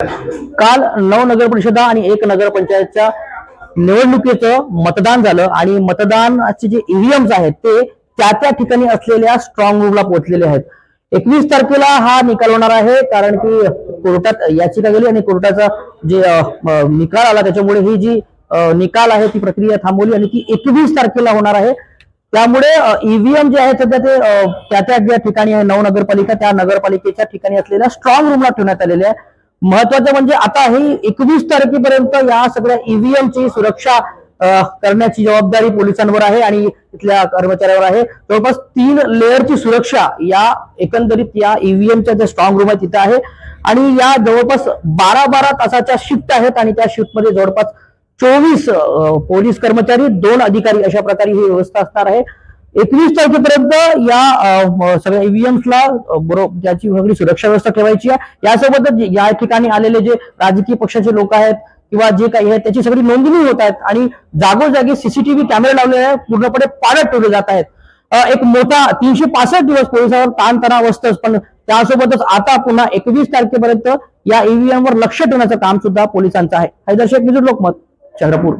काल नऊ नगर परिषदा आणि एक नगर पंचायतच्या निवडणुकीचं मतदान झालं आणि मतदानाचे जे ईव्हीएम्स आहेत ते त्या त्या ठिकाणी असलेल्या स्ट्रॉंग रूमला पोहोचलेले आहेत. एकवीस तारखेला हा निकाल होणार आहे कारण की कोर्टात याचिका गेली आणि कोर्टाचा जे निकाल आला त्याच्यामुळे ही जी निकाल आहे ती प्रक्रिया थांबवली आणि ती एकवीस तारखेला होणार आहे. त्यामुळे ईव्हीएम जे आहे सध्या ते त्या त्या ज्या ठिकाणी आहे. नऊ नगरपालिका त्या नगरपालिकेच्या ठिकाणी असलेल्या स्ट्रॉंग रूमला ठेवण्यात आलेले आहे. महत्वाचं म्हणजे आता हे एकवीस तारखेपर्यंत या सगळ्या ईव्हीएम ची सुरक्षा करण्याची जबाबदारी पोलिसांवर आहे आणि इथल्या कर्मचाऱ्यावर आहे. जवळपास तीन लेअरची सुरक्षा या एकंदरीत या ईव्हीएमच्या ज्या स्ट्रॉंग रूम आहे तिथे आहे. आणि या जवळपास बारा बारा तासाच्या शिफ्ट आहेत आणि त्या शिफ्टमध्ये जवळपास चोवीस पोलीस कर्मचारी दोन अधिकारी अशा प्रकारे ही व्यवस्था असणार आहे. एकवीस तारखेपर्यंत या सगळ्या ईव्हीएम्सला बरोबर त्याची सगळी सुरक्षा व्यवस्था ठेवायची आहे. यासोबतच या ठिकाणी आलेले जे राजकीय पक्षाचे लोक आहेत किंवा जे काही आहे त्याची सगळी नोंदणी होत आहेत आणि जागोजागी सीसीटीव्ही कॅमेरे लावलेले आहेत पूर्णपणे पाडत ठेवले जात आहेत. एक मोठा तीनशे पासष्ट दिवस पोलिसांवर ताणतणाव असतच पण त्यासोबतच आता पुन्हा एकवीस तारखेपर्यंत या ईव्हीएम वर लक्ष ठेवण्याचं काम सुद्धा पोलिसांचं आहे. हैदर मिजूर लोकमत चंद्रपूर.